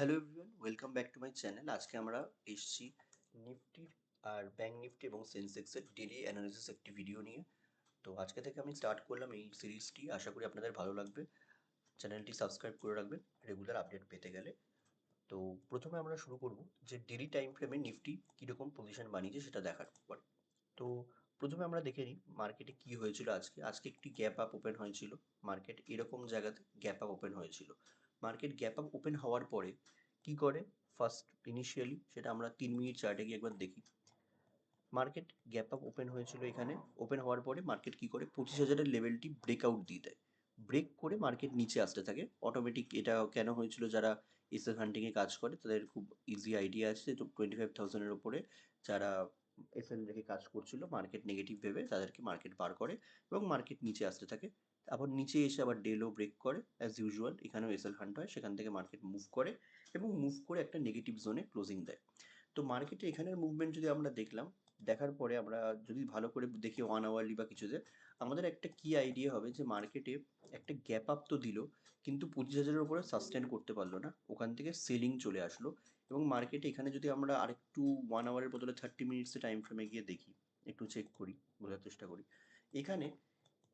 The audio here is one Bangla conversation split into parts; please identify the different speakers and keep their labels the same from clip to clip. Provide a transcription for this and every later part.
Speaker 1: Hello everyone welcome back to my channel আজকে আমরা এসেছি নিফটির আর ব্যাঙ্ক নিফটি এবং সেন্সেক্সের ডেলি অ্যানালিসিস একটি ভিডিও নিয়ে। তো আজকে থেকে আমি স্টার্ট করলাম এই সিরিজটি আশা করি আপনাদের ভালো লাগবে। চ্যানেলটি সাবস্ক্রাইব করে রাখবেন রেগুলার আপডেট পেতে গেলে। তো প্রথমে আমরা শুরু করব যে ডেলি টাইম ফ্রেমে নিফটি কীরকম পজিশন বানিয়েছে সেটা দেখার পর। তো প্রথমে আমরা দেখে নিই মার্কেটে কী হয়েছিল আজকে। আজকে একটি গ্যাপ আপ ওপেন হয়েছিল। মার্কেট এরকম জায়গাতে গ্যাপ আপ ওপেন হয়েছিল। মার্কেট গ্যাপ আপ ওপেন হওয়ার পরে কি করে? ফার্স্ট ইনিশিয়ালি সেটা আমরা তিন মিনিট চার্টে গিয়ে একবার দেখি। মার্কেট গ্যাপ আপ ওপেন হয়েছিল এখানে। ওপেন হওয়ার পরে মার্কেট কি করে? পঁচিশ হাজারের লেভেলটি ব্রেকআউট দিয়ে দেয়। ব্রেক করে মার্কেট নিচে আসতে থাকে। অটোমেটিক এটা কেন হয়েছিল? যারা এসএস হান্টিংয়ে কাজ করে, তাদের খুব ইজি আইডিয়া আছে তো টোয়েন্টি ফাইভ থাউজেন্ডের ওপরে যারা এসএল রেখে কাজ করছিল মার্কেট নেগেটিভ ভেবে তাদেরকে মার্কেট বার করে এবং মার্কেট নিচে আসতে থাকে। আবার নিচে এসে আবার ডেলো ব্রেক করে অ্যাজ ইউজুয়াল এখানেও এসএল হান্ট হয়, সেখান থেকে মার্কেট মুভ করে এবং মুভ করে একটা নেগেটিভ জোনে ক্লোজিং দেয়। তো মার্কেটে এখানের মুভমেন্ট যদি আমরা দেখলাম, দেখার পরে আমরা যদি ভালো করে দেখি ওয়ান আওয়ারলি বা কিছুতে আমাদের একটা কি আইডিয়া হবে যে মার্কেটে একটা গ্যাপ আপ তো দিল, কিন্তু পঁচিশ হাজারের উপরে সাস্টেন করতে পারল না, ওখান থেকে সেলিং চলে আসলো এবং মার্কেটে এখানে যদি আমরা আরেকটু ওয়ান আওয়ারের বদলে থার্টি মিনিটসের টাইম ফ্রেমে গিয়ে দেখি, একটু চেক করি, বোঝার চেষ্টা করি, এখানে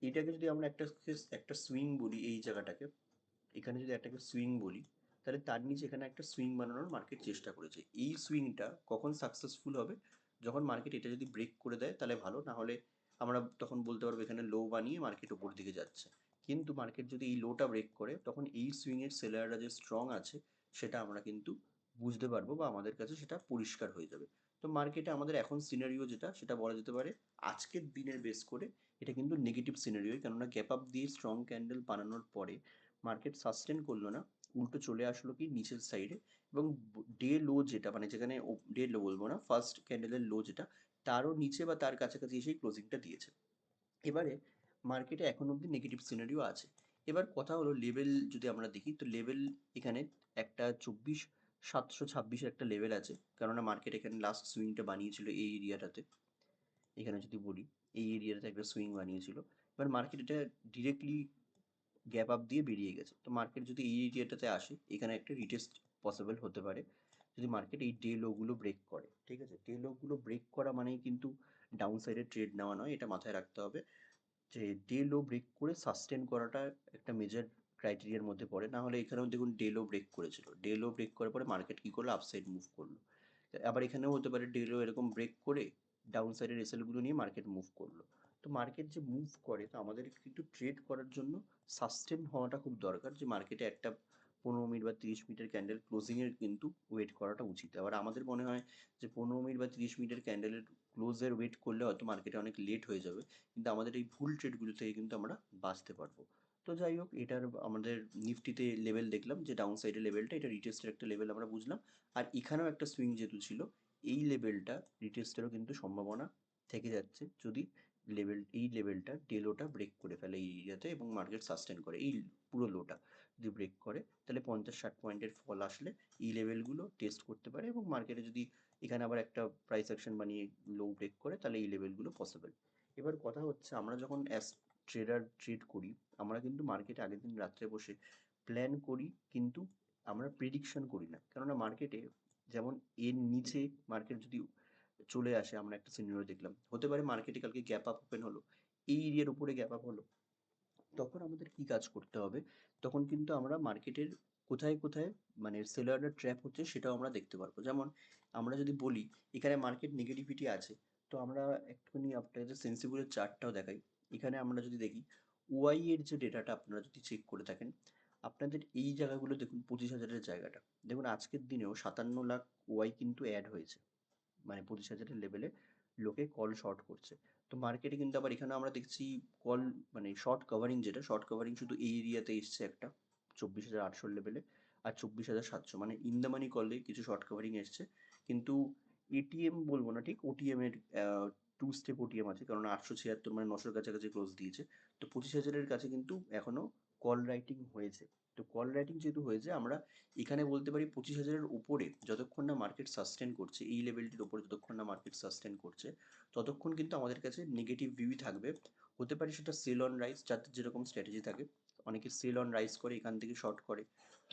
Speaker 1: এটাকে যদি আমরা একটা একটা সুইং বলি এই জায়গাটাকে, এখানে যদি একটাকে সুইং বলি, তাহলে তার নিচে এখানে একটা সুইং বানানোর মার্কেট চেষ্টা করেছে। এই সুইংটা কখন সাকসেসফুল হবে? যখন মার্কেট এটা যদি ব্রেক করে দেয়, তাহলে ভালো। না হলে আমরা তখন বলতে পারব এখানে লো বানিয়ে মার্কেট ওপর দিকে যাচ্ছে। কিন্তু মার্কেট যদি এই লোটা ব্রেক করে, তখন এই সুইংয়ের সেলাররা যে স্ট্রং আছে, সেটা আমরা কিন্তু বুঝতে পারব বা আমাদের কাছে সেটা পরিষ্কার হয়ে যাবে। তো মার্কেটে আমাদের এখন সিনারিও যেটা, সেটা বলা যেতে পারে আজকের দিনের বেস করে এটা কিন্তু নেগেটিভ সিনারিও কেননা গ্যাপ আপ দিয়ে স্ট্রং ক্যান্ডেল বানানোর পরে মার্কেট সাস্টেন করল না। উল্টো চলে আসলো কি নিচের সাইডে এবং ডে লো যেটা মানে যেখানে ডে লো বলব না ফার্স্ট ক্যান্ডেলের লো যেটা, তারও নিচে বা তার কাছাকাছি এসেই ক্লোজিংটা দিয়েছে। এবারে মার্কেটে এখন অবধি নেগেটিভ সিনারিও আছে। এবার কথা হলো লেভেল যদি আমরা দেখি, তো লেভেল এখানে একটা চব্বিশ, সাতশো ছাব্বিশের একটা লেভেল আছে। কেননা মার্কেট এখানে লাস্ট সুইংটা বানিয়েছিল এই এরিয়াটাতে এখানে যদি বলি এই এরিয়াটাতে একটা সুইং বানিয়েছিল। এবার মার্কেট এটা ডিরেক্টলি গ্যাপ আপ দিয়ে বেরিয়ে গেছে। তো মার্কেট যদি এই এরিয়াটাতে আসে, এখানে একটা রিটেস্ট পসিবল হতে পারে। যদি মার্কেট এই ডে লোগুলো ব্রেক করে, ঠিক আছে? ডে লোগুলো ব্রেক করা মানেই কিন্তু ডাউন সাইডে ট্রেড নেওয়া নয়, এটা মাথায় রাখতে হবে। যে ডে লো ব্রেক করে সাস্টেন করাটা একটা মেজর ক্রাইটেরিয়ার মধ্যে পড়ে। না হলে এখানেও দেখুন ডে লো ব্রেক করেছিল। ডে লো ব্রেক করার পরে মার্কেট কী করল? আপসাইড মুভ করল। আবার এখানেও হতে পারে ডে লো এরকম ব্রেক করে ডাউন সাইডের এসএলগুলো নিয়ে মার্কেট মুভ করল। তো মার্কেট যে মুভ করে, তো আমাদের কিন্তু ট্রেড করার জন্য সাস্টেন হওয়াটা খুব দরকার যে মার্কেটে একটা পনেরো মিনিট বা তিরিশ মিনিটের ক্যান্ডেল ক্লোজিংয়ের কিন্তু ওয়েট করাটা উচিত। আবার আমাদের মনে হয় যে পনেরো মিনিট বা তিরিশ মিনিটের ক্যান্ডেলের ক্লোজের ওয়েট করলে হয়তো মার্কেটে অনেক লেট হয়ে যাবে, কিন্তু আমাদের এই ভুল ট্রেডগুলো থেকে কিন্তু আমরা বাঁচতে পারব। তো যাই হোক, এটার আমাদের নিফটিতে লেভেল দেখলাম, যে ডাউন সাইডের লেভেলটা এটা রিটেস্টের একটা লেভেল আমরা বুঝলাম। আর এখানেও একটা সুইং যেহেতু ছিল এই লেভেলটা রিটেস্টেরও কিন্তু সম্ভাবনা থেকে যাচ্ছে যদি লেভেল এই লেভেলটা ডেলোটা ব্রেক করে ফেলে এই এরিয়াতে এবং মার্কেট সাস্টেন করে, এই পুরো লোটা যদি ব্রেক করে, তাহলে পঞ্চাশ ষাট পয়েন্টের ফল আসলে এই লেভেলগুলো টেস্ট করতে পারে এবং মার্কেটে যদি এখানে আবার একটা প্রাইস অ্যাকশন বানিয়ে লো ব্রেক করে, তাহলে এই লেভেলগুলো পসিবল এবার কথা হচ্ছে আমরা যখন অ্যাস ট্রেডার ট্রেড করি, আমরা কিন্তু মার্কেটে আগের দিন রাত্রে বসে প্ল্যান করি কিন্তু আমরা প্রেডিকশন করি না। কেননা মার্কেটে যেমন এর নিচে মার্কেট যদি চলে আসে, আমরা একটা সিনিয়র দেখলাম। হতে পারে মার্কেটে কালকে গ্যাপ আপ ওপেন হলো, এই এরিয়ার উপরে গ্যাপ আপ হলো। তখন আমাদের কি কাজ করতে হবে? তখন কিন্তু আমরা মার্কেটের কোথায় কোথায় মানে সেলাররা ট্র্যাপ হচ্ছে সেটাও আমরা দেখতে পারব। যেমন আমরা যদি বলি, এখানে মার্কেট নেগেটিভিটি আছে, তো আমরা একটুখানি আপনাদের সেন্সিবলের চার্টটাও দেখাই। এখানে আমরা যদি দেখি ওয়াই এর যে ডেটাটা আপনারা যদি চেক করে থাকেন আপনাদের এই জায়গাগুলো দেখুন, পঁচিশ হাজারের জায়গাটা। দেখুন, আজকের দিনেও সাতান্ন লাখ ওয়াই কিন্তু অ্যাড হয়েছে। মানে পঁচিশ হাজারের লেভেলে লোকে কল শর্ট করছে। তো মার্কেটে কিন্তু আবার এখানে আমরা দেখছি কল মানে শর্ট কভারিং যেটা শর্ট কভারিং শুধু এই এরিয়াতে এসছে একটা, চব্বিশ হাজার আটশোর লেভেলে আর চব্বিশ হাজার সাতশো। মানে ইন দ্য মানি কলে কিছু শর্ট কভারিং এসছে। কিন্তু এটিএম বলব না, ঠিক? ওটিএম এর টু স্টেপ ওটিএম আছে, কারণ আটশো ছিয়াত্তর মানে নশোর কাছাকাছি ক্লোজ দিয়েছে। তো পঁচিশ হাজারের কাছে কিন্তু এখনও কল রাইটিং হয়েছে। তো কল রাইটিং যেহেতু হয়েছে, আমরা এখানে বলতে পারি পঁচিশ হাজারের উপরে যতক্ষণ না মার্কেট সাস্টেন করছে, এই লেভেলটির উপরে যতক্ষণ না মার্কেট সাস্টেন করছে, ততক্ষণ কিন্তু আমাদের কাছে নেগেটিভ ভিউই থাকবে। হতে পারে সেটা সেল অন রাইস যাদের যেরকম স্ট্র্যাটেজি থাকে। অনেকে সেল অন রাইস করে, এখান থেকে শর্ট করে।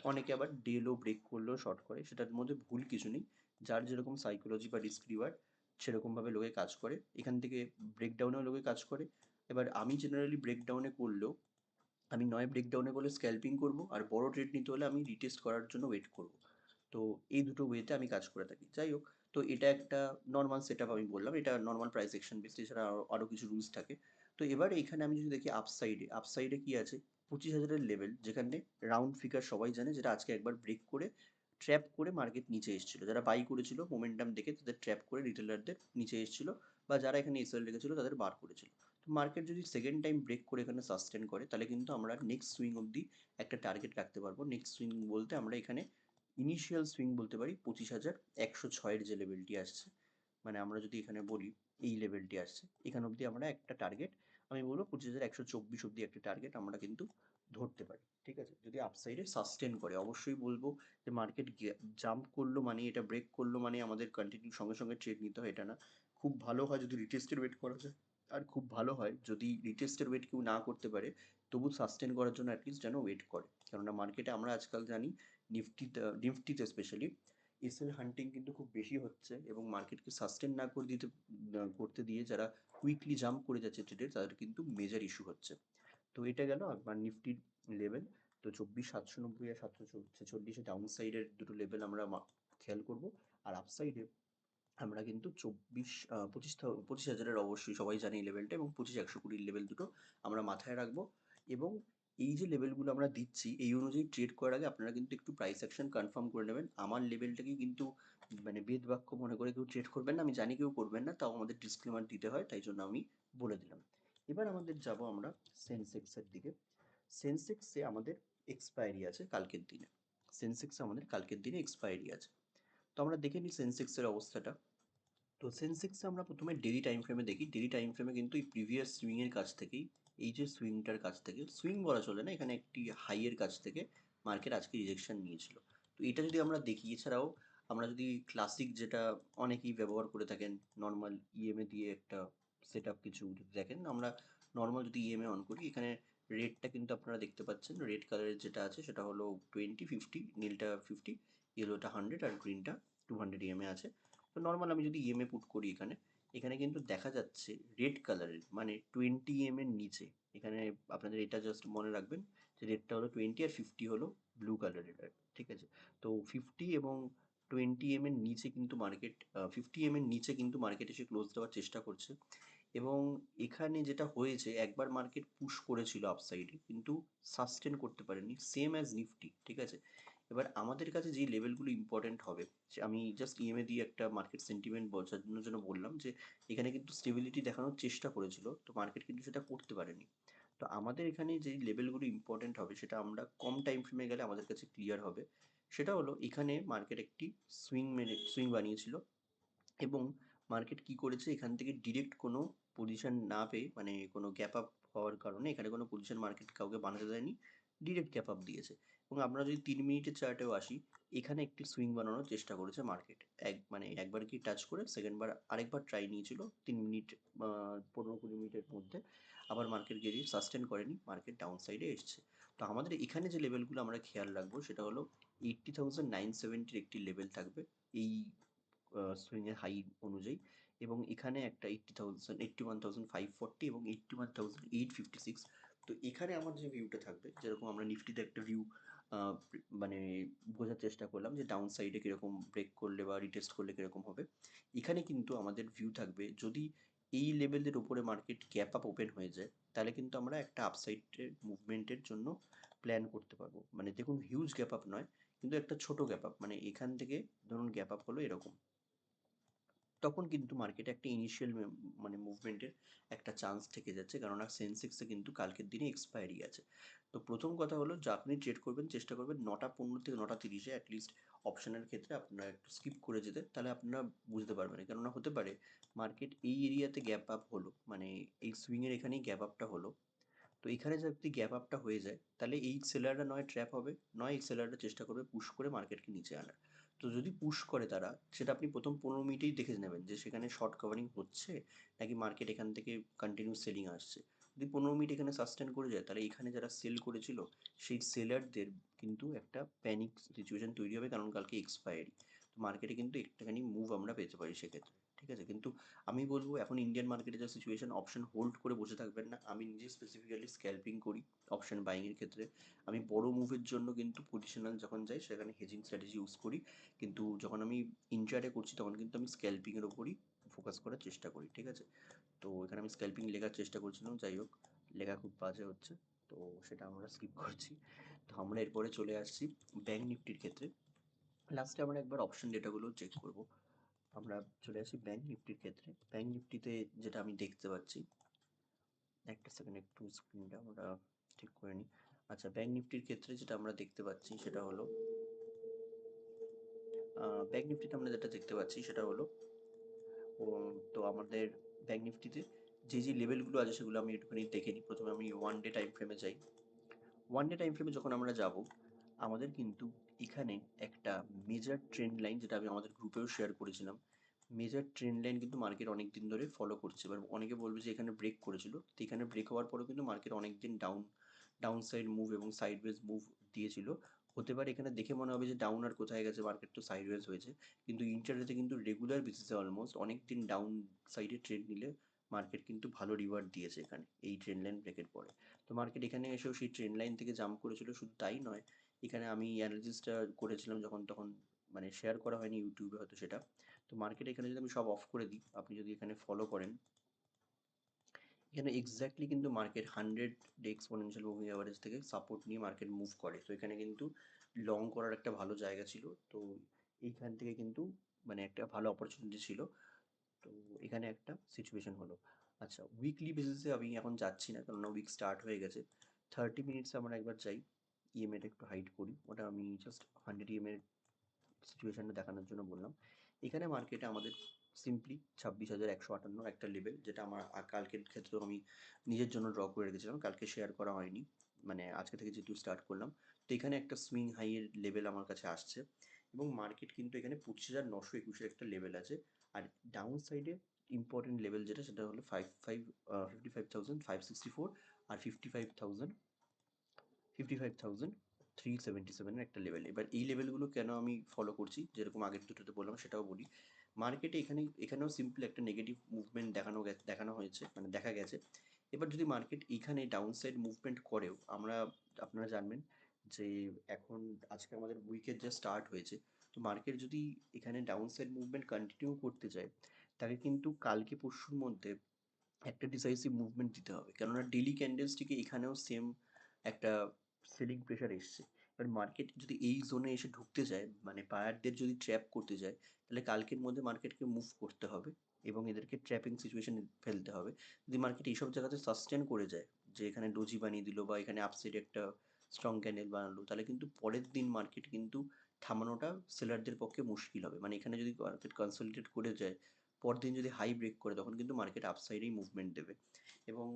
Speaker 1: অনেকে আবার ডেলও ব্রেক করলেও শর্ট করে। সেটার মধ্যে ভুল কিছু নেই। যার যেরকম সাইকোলজি বা রিস্ক রিওয়ার্ড সেরকমভাবে লোকে কাজ করে। এখান থেকে ব্রেকডাউনেও লোকে কাজ করে। এবার আমি জেনারেলি ব্রেকডাউনে করলেও আমি নয় ব্রেকডাউনে বলে স্ক্যাল্পিং করব, আর বড় ট্রেড নিতে হলে আমি রিটেস্ট করার জন্য ওয়েট করব। তো এই দুটো ওয়েতে আমি কাজ করে থাকি। যাই হোক, তো এটা একটা নর্মাল সেট আমি বললাম। এটা নর্মাল প্রাইস সেকশন বেসড এছাড়া আরও কিছু রুলস থাকে। তো এবার এখানে আমি যদি দেখি আপসাইডে আপসাইডে কি আছে? পঁচিশ হাজারের লেভেল যেখানে রাউন্ড ফিগার সবাই জানে যেটা আজকে একবার ব্রেক করে ট্র্যাপ করে মার্কেট নিচে এসেছিল। যারা বাই করেছিল মোমেন্টাম দেখে তাদের ট্র্যাপ করে রিটেলারদের নিচে এসেছিল, বা যারা এখানে এসএল রেখেছিল, তাদের বার করেছিল। মার্কেট যদি সেকেন্ড টাইম ব্রেক করে এখানে সাস্টেন করে, তাহলে কিন্তু আমরা নেক্সট সুইং অবধি একটা টার্গেট রাখতে পারব। নেক্সট সুইং বলতে আমরা এখানে ইনিশিয়াল সুইং বলতে পারি পঁচিশ হাজার একশো ছয়ের যে লেভেলটি আসছে মানে আমরা যদি এখানে বলি এই লেভেলটি আসছে, এখানে অবধি আমরা একটা টার্গেট আমি বলব পঁচিশ হাজার একশো চব্বিশ অবধি একটা টার্গেট আমরা কিন্তু ধরতে পারি, ঠিক আছে? যদি আপসাইডে সাস্টেন করে, অবশ্যই বলব যে মার্কেট জাম্প করল মানে এটা ব্রেক করল মানে আমাদের কন্টিনিউ সঙ্গে সঙ্গে ট্রেড নিতে হয়, এটা না। খুব ভালো হয় যদি রিটেস্টের ওয়েট করা যায়। আর খুব ভালো হয় যদি রিটেস্টের ওয়েট কেউ না করতে পারে, তবু সাস্টেন করার জন্য অ্যাটলিস্ট যেন ওয়েট করে। কেননা মার্কেটে আমরা আজকাল জানি নিফটিতে নিফটিতে স্পেশালি এসএল হান্টিং কিন্তু খুব বেশি হচ্ছে এবং মার্কেটকে সাস্টেন না করে দিতে করতে দিয়ে যারা কুইকলি জাম্প করে যাচ্ছে ট্রেডের তাদের কিন্তু মেজর ইস্যু হচ্ছে। তো এটা গেল একবার নিফটির লেভেল তো চব্বিশ, সাতশো নব্বই আর সাতশো ছেচল্লিশে ডাউন সাইডের দুটো লেভেল আমরা খেয়াল করব। আর আপ সাইডে আমরা কিন্তু চব্বিশ পঁচিশ পঁচিশ হাজারের অবশ্যই সবাই জানি এই লেভেলটা এবং পঁচিশ, একশো কুড়ির লেভেল দুটো আমরা মাথায় রাখব এবং এই যে লেভেলগুলো আমরা দিচ্ছি, এই অনুযায়ী ট্রেড করার আগে আপনারা কিন্তু একটু প্রাইস অ্যাকশন কনফার্ম করে নেবেন। আমার লেভেলটাকে কিন্তু মানে বেদ বাক্য মনে করে কেউ ট্রেড করবেন না, আমি জানি কেউ করবেন না, তাও আমাদের ডিসক্লেমার দিতে হয়, তাই জন্য আমি বলে দিলাম। এবার আমাদের যাব আমরা সেন্সেক্সের দিকে। সেন্সেক্সে আমাদের এক্সপায়ারি আছে কালকের দিনে। সেন্সেক্সে আমাদের কালকের দিনে এক্সপায়ারি আছে। তো আমরা দেখে নিই সেন্সেক্সের অবস্থাটা। তো সেন্সেক্সে আমরা প্রথমে ডেলি টাইম ফ্রেমে দেখি। ডেলি টাইম ফ্রেমে কিন্তু এই প্রিভিয়াস সুইংয়ের কাছ থেকেই, এই যে সুইংটার কাছ থেকে সুইং বলা চলে না, এখানে একটি হাইয়ের কাছ থেকে মার্কেট আজকে রিজেকশন নিয়েছিল। তো এটা যদি আমরা দেখি, এছাড়াও আমরা যদি ক্লাসিক যেটা অনেকেই ব্যবহার করে থাকেন নর্মাল ইএমএ দিয়ে একটা সেট আপ কিছু দেখেন, আমরা নর্মাল যদি ইএমএ অন করি, এখানে রেডটা কিন্তু আপনারা দেখতে পাচ্ছেন। রেড কালারের যেটা আছে, সেটা হলো টোয়েন্টি ফিফটি নীলটা ফিফটি ইয়েলোটা হান্ড্রেড আর গ্রিনটা টু হান্ড্রেড ইএমএ আছে। তো নর্মাল আমি যদি ইএমএ পুট করি এখানে এখানে কিন্তু দেখা যাচ্ছে রেড কালারের মানে টোয়েন্টি এম এর নিচে, এখানে আপনাদের এটা জাস্ট মনে রাখবেন যে রেডটা হলো টোয়েন্টি আর ফিফটি হলো ব্লু কালারের ঠিক আছে? তো ফিফটি এবং টোয়েন্টি এম এর নিচে কিন্তু মার্কেট ফিফটি এম এর নিচে কিন্তু মার্কেট এসে ক্লোজ দেওয়ার চেষ্টা করছে। এবং এখানে যেটা হয়েছে, একবার মার্কেট পুশ করেছিল আপসাইডে কিন্তু সাস্টেন করতে পারেনি সেম অ্যাজ নিফটি ঠিক আছে? এবার আমাদের কাছে যে লেভেলগুলো ইম্পর্টেন্ট হবে আমি জাস্ট ইএমএ দিয়ে একটা মার্কেট সেন্টিমেন্ট বোঝানোর জন্য বললাম যে, এখানে কিন্তু স্টেবিলিটি দেখানোর চেষ্টা করেছিল, তো মার্কেট কিন্তু সেটা করতে পারেনি। তো আমাদের এখানে যে লেভেলগুলো ইম্পর্টেন্ট হবে, সেটা আমরা কম টাইম ফ্রেমে গেলে আমাদের কাছে ক্লিয়ার হবে। সেটা হলো, এখানে মার্কেট একটি সুইং মেনে সুইং বানিয়েছিল এবং মার্কেট কি করেছে, এখান থেকে ডিরেক্ট কোনো পজিশন না পেয়ে মানে কোনো গ্যাপ আপ হওয়ার কারণে এখানে কোনো পজিশন মার্কেট কাউকে বানাতে দেয়নি ডিরেক্ট গ্যাপ আপ দিয়েছে। এবং আমরা যদি তিন মিনিটের চার্টেও আসি, এখানে একটি সুইং বানানোর চেষ্টা করেছে মার্কেট। এক মানে একবার কি টাচ করে সেকেন্ডবার আরেকবার ট্রাই নিয়েছিল তিন মিনিট পনেরো কুড়ি মিনিটের মধ্যে। আবার মার্কেট গিয়ে সাস্টেন করেনি, মার্কেট ডাউন সাইডে এসছে। তো আমাদের এখানে যে লেভেলগুলো আমরা খেয়াল রাখব, সেটা হলো এইটটি থাউজেন্ড নাইন সেভেন্টির একটি লেভেল থাকবে এই সুইংয়ের হাই অনুযায়ী। এবং এখানে একটা eighty thousand eighty one thousand five forty এবং eighty one thousand eight fifty six তো এখানে আমার যে ভিউটা থাকবে, যেরকম আমরা নিফটিতে একটা ভিউ মানে বোঝার চেষ্টা করলাম যে ডাউন সাইডে কীরকম ব্রেক করলে বা রিটেস্ট করলে কীরকম হবে। এখানে কিন্তু আমাদের ভিউ থাকবে, যদি এই লেভেলের উপরে মার্কেট গ্যাপ আপ ওপেন হয়ে যায়, তাহলে কিন্তু আমরা একটা আপসাইডের মুভমেন্টের জন্য প্ল্যান করতে পারব। মানে দেখুন হিউজ গ্যাপ আপ নয়, কিন্তু একটা ছোট গ্যাপ আপ মানে এখান থেকে ধরুন গ্যাপ আপ হলো এরকম। তখন কিন্তু মার্কেটে একটা ইনিশিয়াল মানে মুভমেন্টের একটা চান্স থেকে যাচ্ছে। কেননা সেন্সেক্সে কিন্তু কালকের দিনে এক্সপায়ারি আছে। তো প্রথম কথা হলো যে, আপনি ট্রেড করবেন, চেষ্টা করবেন নটা পনেরো থেকে নটা তিরিশে অ্যাটলিস্ট অপশানের ক্ষেত্রে আপনারা একটু স্কিপ করে যেতে। তাহলে আপনারা বুঝতে পারবেন। কেননা হতে পারে মার্কেট এই এরিয়াতে গ্যাপ আপ হলো মানে এই সুইংয়ের এখানেই গ্যাপ আপটা হলো। তো এখানে যদি গ্যাপ আপটা হয়ে যায়, তাহলে এই সেলাররা নয় ট্র্যাপ হবে, নয় এই সেলাররা চেষ্টা করবে পুশ করে মার্কেটকে নিচে আনার। তো যদি পুশ করে তারা, সেটা আপনি প্রথম পনেরো মিনিটেই দেখে নেবেন যে সেখানে শর্ট কভারিং হচ্ছে নাকি মার্কেট এখান থেকে কন্টিনিউ সেলিং আসছে। যদি পনেরো মিনিট এখানে সাস্টেন করে যায়, তাহলে এখানে যারা সেল করেছিল, সেই সেলারদের কিন্তু একটা প্যানিক সিচুয়েশন তৈরি হবে কারণ কালকে এক্সপায়ারি মার্কেটে কিন্তু একটুখানি মুভ আমরা পেতে পারি সেক্ষেত্রে, ঠিক আছে? কিন্তু আমি বলব এখন ইন্ডিয়ান মার্কেটে যা সিচুয়েশন অপশন হোল্ড করে বসে থাকবেন না। আমি নিজে স্পেসিফিক্যালি স্ক্যাল্পিং করি অপশন বাইংয়ের ক্ষেত্রে। আমি বড় মুভের জন্য কিন্তু পজিশনাল যখন যাই, সেখানে হেজিং স্ট্র্যাটেজি ইউজ করি। কিন্তু যখন আমি ইনচার্টে করছি, তখন কিন্তু আমি স্ক্যাল্পিংয়ের ওপরই ফোকাস করার চেষ্টা করি, ঠিক আছে? তো এখানে আমি স্ক্যাল্পিং লেখার চেষ্টা করছিলাম, যাই হোক, লেখা খুব বাজে হচ্ছে। তো সেটা আমরা স্কিপ করছি। তো আমরা এরপরে চলে আসছি ব্যাঙ্ক নিফটির ক্ষেত্রে। লাস্টে আমরা একবার অপশন ডেটাগুলো চেক করব। আমরা চলে আসি ব্যাঙ্ক নিফটির ক্ষেত্রে। ব্যাঙ্ক নিফটিতে যেটা আমি দেখতে পাচ্ছি, একটা সেকেন্ড একটু স্ক্রিনটা আমরা ঠিক করে নিই। আচ্ছা ব্যাঙ্ক নিফটির ক্ষেত্রে যেটা আমরা দেখতে পাচ্ছি সেটা হলো ব্যাঙ্ক নিফটিতে আমরা যেটা দেখতে পাচ্ছি সেটা হলো তো আমাদের ব্যাঙ্ক নিফটিতে যে যে লেভেলগুলো আছে সেগুলো আমি একটুখানি দেখে নিই। প্রথমে আমি ওয়ান ডে টাইম ফ্রেমে যাই। ওয়ান ডে টাইম ফ্রেমে যখন আমরা যাব, আমাদের কিন্তু এখানে একটা মেজর ট্রেন্ড লাইন যেটা আমি আমাদের গ্রুপেও শেয়ার করেছিলাম। মেজর ট্রেন্ড লাইন কিন্তু মার্কেট অনেক দিন ধরে ফলো করছে। এবার অনেকে বলবে যে এখানে ব্রেক করেছিল। তো এখানে ব্রেক হওয়ার পরেও কিন্তু মার্কেট অনেক দিন ডাউন ডাউন সাইড মুভ এবং সাইডওয়েজ মুভ দিয়েছিল। হতে পারে এখানে দেখে মনে হবে যে ডাউন আর কোথায় গেছে মার্কেট তো সাইডওয়েজ হয়েছে। কিন্তু ইন্টারনেটে কিন্তু রেগুলার বেসিসে অলমোস্ট অনেক দিন ডাউন সাইডে ট্রেন্ড নিলে মার্কেট কিন্তু ভালো রিওয়ার্ড দিয়েছে এখানে, এই ট্রেন্ড লাইন ব্রেকের পরে। তো মার্কেট এখানে এসেও সেই ট্রেন্ড লাইন থেকে জাম্প করেছিল। শুধু তাই নয় এখানে আমি অ্যানালিসিসটা করেছিলাম যখন, তখন মানে শেয়ার করা হয়নি ইউটিউবে হয়তো সেটা। তো মার্কেট এখানে যদি আমি সব অফ করে দিই, আপনি যদি এখানে ফলো করেন, এখানে এক্স্যাক্টলি কিন্তু market hundred day exponential moving average থেকে সাপোর্ট নিয়ে মার্কেট মুভ করে। তো এখানে কিন্তু লং করার একটা ভালো জায়গা ছিল। তো এইখান থেকে কিন্তু মানে একটা ভালো অপরচুনিটি ছিল। তো এখানে একটা সিচুয়েশন হলো। আচ্ছা উইকলি বেসিসে আমি এখন যাচ্ছি না কারণ উইক স্টার্ট হয়ে গেছে। থার্টি মিনিটসে আমরা একবার চাই ইএমএটা একটু হাইড করি। ওটা আমি জাস্ট হান্ড্রেড ইএমএর সিচুয়েশনটা দেখানোর জন্য বললাম। এখানে মার্কেটে আমাদের সিম্পলি ছাব্বিশ হাজার একশো আটান্ন একটা লেভেল যেটা আমার কালকের ক্ষেত্রেও আমি নিজের জন্য ড্র করে রেখেছিলাম। কালকে শেয়ার করা হয়নি। মানে আজকে থেকে যেহেতু স্টার্ট করলাম। তো এখানে একটা সুইং হাইয়ের লেভেল আমার কাছে আসছে। এবং মার্কেট কিন্তু এখানে পঁচিশ হাজার নশো একুশের একটা লেভেল আছে। আর ডাউন সাইডে ইম্পর্টেন্ট লেভেল যেটা, সেটা হলো five five fifty five thousand five sixty four আর fifty five thousand fifty five thousand three seventy একটা লেভেল এবার এই লেভেলগুলো কেন আমি ফলো করছি? যেরকম আগের দুটোতে বললাম, সেটাও বলি। মার্কেটে এখানে, এখানেও সিম্পল একটা নেগেটিভ মুভমেন্ট দেখানো গে- দেখানো হয়েছে মানে দেখা গেছে। এবার যদি মার্কেট এখানে ডাউন সাইড মুভমেন্ট করেও, আমরা, আপনারা জানবেন যে এখন, আজকে আমাদের উইকের যা স্টার্ট হয়েছে, তো মার্কেট যদি এখানে ডাউন সাইড মুভমেন্ট কন্টিনিউ করতে চায়, তাকে কিন্তু কালকে পরশুর মধ্যে একটা ডিসাইসিভ মুভমেন্ট দিতে হবে। কেননা ডেলি ক্যান্ডেলসটিকে এখানেও সেম একটা সেলিং প্রেশার এসছে। এবার মার্কেট যদি এই জোনে এসে ঢুকতে যায় মানে বায়ারদের যদি ট্র্যাপ করতে যায়, তাহলে কালকের মধ্যে মার্কেটকে মুভ করতে হবে এবং এদেরকে ট্র্যাপিং সিচুয়েশন ফেলতে হবে। যদি মার্কেট এইসব জায়গাতে সাস্টেন করে যায়, যে এখানে ডোজি বানিয়ে দিল বা এখানে আপসাইড একটা স্ট্রং ক্যান্ডেল বানালো, তাহলে কিন্তু পরের দিন মার্কেট কিন্তু থামানোটা সেলারদের পক্ষে মুশকিল হবে। মানে এখানে যদি মার্কেট কনসলিডেট করে যায়, পরদিন যদি হাই ব্রেক করে, তখন কিন্তু মার্কেট আপসাইডেই মুভমেন্ট দেবে। এবং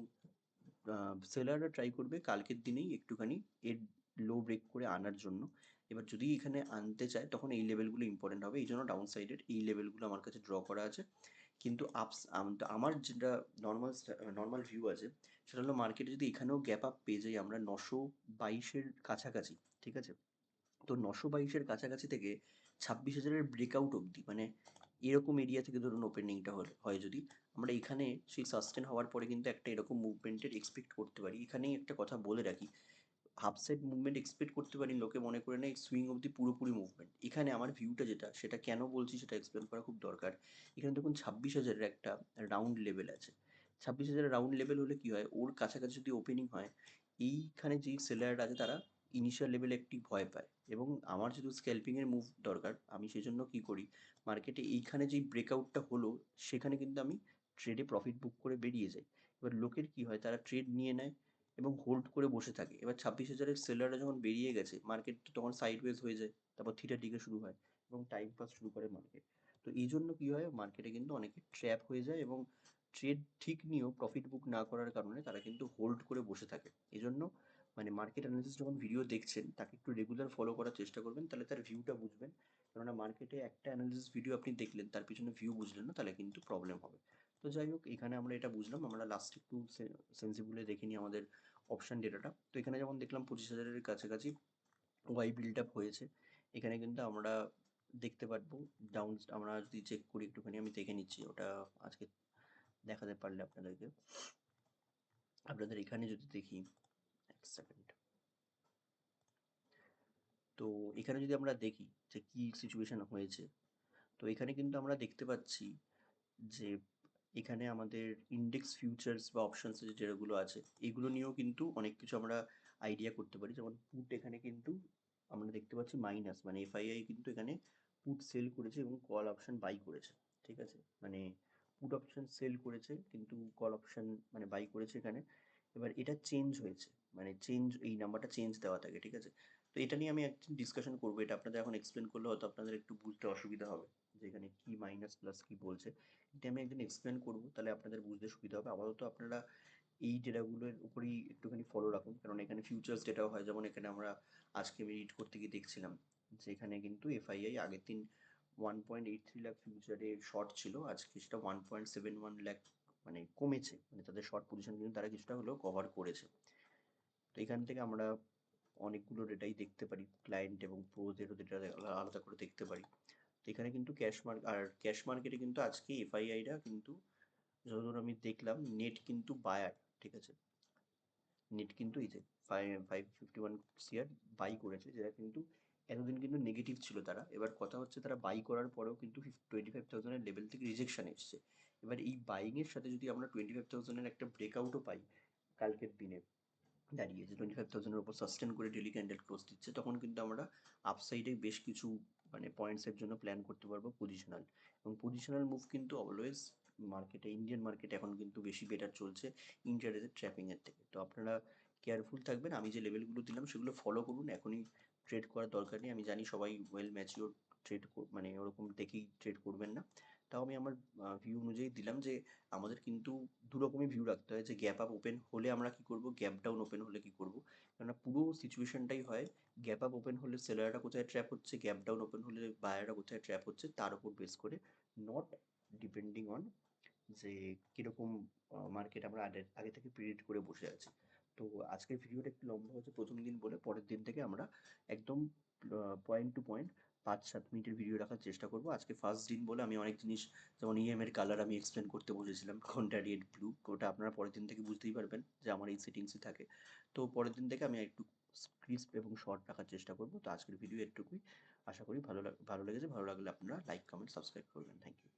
Speaker 1: সেলাররা ট্রাই করবে কালকের দিনেই একটুখানি এর লো ব্রেক করে আনার জন্য। এবার যদি এখানে আনতে চায়, তখন এই লেভেলগুলো ইম্পর্টেন্ট হবে। এই জন্য ডাউন সাইডের এই লেভেলগুলো আমার কাছে ড্র করা আছে। কিন্তু আপস আমার যেটা নর্মাল নর্মাল ভিউ আছে, সেটা হলো মার্কেটে যদি এখানেও গ্যাপ আপ পেয়ে যাই আমরা নশো বাইশের কাছাকাছি, ঠিক আছে? তো নশো বাইশের কাছাকাছি থেকে ছাব্বিশ হাজারের ব্রেকআউট অবধি মানে এরকম এরিয়া থেকে ধরুন ওপেনিংটা হলে, হয় যদি আমরা এখানে সেই সাস্টেন হওয়ার পরে কিন্তু একটা এরকম মুভমেন্টের এক্সপেক্ট করতে পারি। এখানেই একটা কথা বলে রাখি। হাফ সাইড মুভমেন্ট এক্সপেক্ট করতে পারি লোকে মনে করে নেয় সুইং অবধি পুরোপুরি মুভমেন্ট এখানে আমার ভিউটা যেটা, সেটা কেন বলছি সেটা এক্সপ্লেন করা খুব দরকার। এখানে দেখুন ছাব্বিশ হাজারের একটা রাউন্ড লেভেল আছে। ছাব্বিশ হাজারের রাউন্ড লেভেল হলে কী হয়? ওর কাছাকাছি যদি ওপেনিং হয়, এইখানে যেই সেলাররা আছে তারা ইনিশিয়াল লেভেলে একটি ভয় পায়। এবং আমার যেহেতু স্ক্যাল্পিংয়ের মুভ দরকার, আমি সেই জন্য কী করি? মার্কেটে এইখানে যেই ব্রেকআউটটা হলো, সেখানে কিন্তু আমি ট্রেডে প্রফিট বুক করে বেরিয়ে যায়। এবার লোকের কি হয়? তারা ট্রেড নিয়ে নেয় এবং হোল্ড করে বসে থাকে। এবার ছাব্বিশ হাজারের সেলাররা যখন বেরিয়ে গেছে মার্কেট তখন সাইডওয়েজ হয়ে যায়, তারপর থিটা দিকে শুরু হয় এবং টাইম পাস শুরু করে মার্কেট তো এই জন্য কী হয়? মার্কেটে কিন্তু অনেকে ট্র্যাপ হয়ে যায় এবং ট্রেড ঠিক নিয়েও প্রফিট বুক না করার কারণে তারা কিন্তু হোল্ড করে বসে থাকে। এই জন্য মানে মার্কেট অ্যানালিসিস যখন ভিডিও দেখছেন, তাকে একটু রেগুলার ফলো করার চেষ্টা করবেন, তাহলে তার ভিউটা বুঝবেন। কেননা মার্কেটে একটা অ্যানালিসিস ভিডিও আপনি দেখলেন, তার পিছনে ভিউ বুঝলেন না, তাহলে কিন্তু প্রবলেম হবে। তো যাই হোক এখানে আমরা এটা বুঝলাম। আমরা লাস্ট একটু সেন্সিবলে দেখে নিই আমাদের অপশান ডেটাটা তো এখানে যেমন দেখলাম, পঁচিশ হাজারের কাছাকাছি ওয়াই বিল্ড আপ হয়েছে। এখানে কিন্তু আমরা দেখতে পারব ডাউন আমরা যদি চেক করি একটুখানি, আমি দেখে নিচ্ছি। ওটা আজকে দেখাতে পারলে আপনাদেরকে। আপনাদের এখানে যদি দেখি, এক সেকেন্ড তো এখানে যদি আমরা দেখি যে কি সিচুয়েশন হয়েছে, তো এখানে কিন্তু আমরা দেখতে পাচ্ছি যে এখানে আমাদের ইন্ডেক্স ফিউচার্স বা অপশনস যেগুলো আছে, এগুলো নিয়েও কিন্তু অনেক কিছু আমরা আইডিয়া করতে পারি। যেমন পুট এখানে কিন্তু আমরা দেখতে পাচ্ছি মাইনাস মানে এফআইআই কিন্তু এখানে পুট সেল করেছে এবং কল অপশন বাই করেছে, ঠিক আছে? মানে পুট অপশন সেল করেছে কিন্তু কল অপশন মানে বাই করেছে এখানে। এবার এটা চেঞ্জ হয়েছে মানে চেঞ্জ এই নাম্বারটা চেঞ্জ দেওয়া থাকে, ঠিক আছে? তো এটা নিয়ে আমি একদিন ডিসকাশন করব, এটা আপনাদের এখন এক্সপ্লেন করলে হয়তো আপনাদের একটু বুঝতে অসুবিধা হবে যে এখানে কি মাইনাস প্লাস কি বলছে। এটা আমি একদিন এক্সপ্লেন করব, তাহলে আপনাদের বুঝতে সুবিধা হবে। আপাতত আপনারা এই ডেটাগুলোর উপরেই একটুখানি ফলো রাখুন। কারণ এখানে ফিউচার্স ডেটাও হয়, যেমন এখানে আমরা আজকে আমি রিড করতে গিয়ে দেখছিলাম যে এখানে কিন্তু এফআইআই আগের দিন one point eight three lakh ফিউচারে শর্ট ছিল। আজকে সেটা one point seven one lakh মানে কমেছে। মানে তাদের শর্ট পজিশন কিন্তু তারা কিছুটা হলেও কভার করেছে। তো এখান থেকে আমরা অনেকগুলো ডেটাই দেখতে পারি ক্লায়েন্ট এবং প্রোদেরও ডেটা আলাদা করে দেখতে পারি। এখানে কিন্তু ক্যাশ মার্ক আর ক্যাশ মার্কেটে কিন্তু আজকে এফআইআইরা কিন্তু যতদূর আমি দেখলাম নেট কিন্তু বায়ার ঠিক আছে? নেট কিন্তু এই যে five fifty one share buy করেছে, যেটা কিন্তু এতদিন কিন্তু নেগেটিভ ছিল তারা। এবার কথা হচ্ছে তারা বাই করার পরেও কিন্তু টোয়েন্টি ফাইভ থাউজেন্ডের লেভেল থেকে রিজেকশন এসছে। এবার এই বাইংয়ের সাথে যদি আমরা টোয়েন্টি ফাইভ থাউজেন্ডের একটা ব্রেকআউটও পাই, কালকের দিনে দাঁড়িয়ে যে টোয়েন্টি ফাইভ থাউজেন্ডের উপর সাস্টেন করে ডেলি ক্যান্ডেল ক্লোজ দিচ্ছে, তখন কিন্তু আমরা আপসাইডে বেশ কিছু মানে পয়েন্টসের জন্য প্ল্যান করতে পারব পজিশনাল এবং পজিশনাল মুভ কিন্তু অলওয়েজ মার্কেটে ইন্ডিয়ান মার্কেট এখন কিন্তু বেশি বেটার চলছে ইন্টারডেতে ট্র্যাপিংয়ের থেকে। তো আপনারা কেয়ারফুল থাকবেন, আমি যে লেভেলগুলো দিলাম সেগুলো ফলো করুন, এখনই ট্রেড করার দরকার নেই, আমি জানি সবাই ওয়েল ম্যাচিওর ট্রেড মানে ওরকম দেখেই ট্রেড করবেন না। তাও আমি আমার ভিউ অনুযায়ী দিলাম যে আমাদের কিন্তু দু রকমই ভিউ রাখতে হয় যে গ্যাপ আপ ওপেন হলে আমরা কি করব গ্যাপ ডাউন ওপেন হলে কি করব। কেননা পুরো সিচুয়েশনটাই হয় গ্যাপ আপ ওপেন হলে সেলারটা কোথায় ট্র্যাপ হচ্ছে গ্যাপ ডাউন ওপেন হলে বায়াররা কোথায় ট্র্যাপ হচ্ছে, তার উপর বেস করে নট ডিপেন্ডিং অন যে কীরকম মার্কেট আমরা আগে আগে থেকে প্রিডিক্ট করে বসে আছি। তো আজকের ভিডিওটা একটু লম্বা হচ্ছে প্রথম দিন বলে, পরের দিন থেকে আমরা একদম পয়েন্ট টু পয়েন্ট পাঁচ, সাত মিনিটের ভিডিও রাখার চেষ্টা করব। আজকে ফার্স্ট দিন বলে আমি অনেক জিনিস, যেমন ইএম এর কালার আমি এক্সপ্লেন করতে বসেছিলাম। কোনটা রেড ব্লু ওটা আপনারা পরের দিন থেকে বুঝতেই পারবেন যে আমার এই সেটিংসই থাকে। তো পরের দিন থেকে আমি একটু ক্রিস্প এবং শর্ট রাখার চেষ্টা করব। তো আজকের ভিডিও এটুকুই। আশা করি ভালো ভালো লেগেছে। ভালো লাগলে আপনারা লাইক কমেন্ট সাবস্ক্রাইব করবেন। Thank you